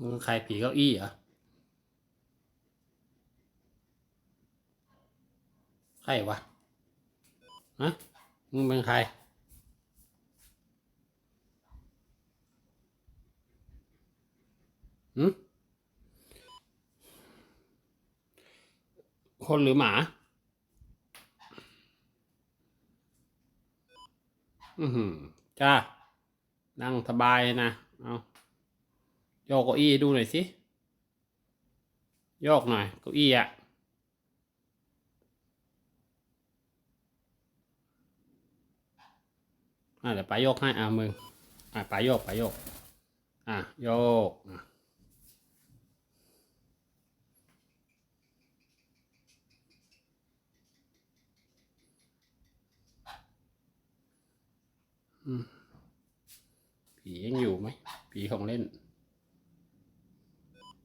มึงใครผีเก้าอี้เหรอใครวะฮะมึงเป็นใครหืมคนหรือหมาอือหือจ้า นั่งสบายนะ เอา ยกเก้าอี้ดูหน่อยสิโยกหน่อยเก้าอี้อะอะเดี๋ยวไปาโยกให้อะมึงอะไปาโยกไปาโยกอะโยกอะอืมผียังอยู่ไหมผีของเล่น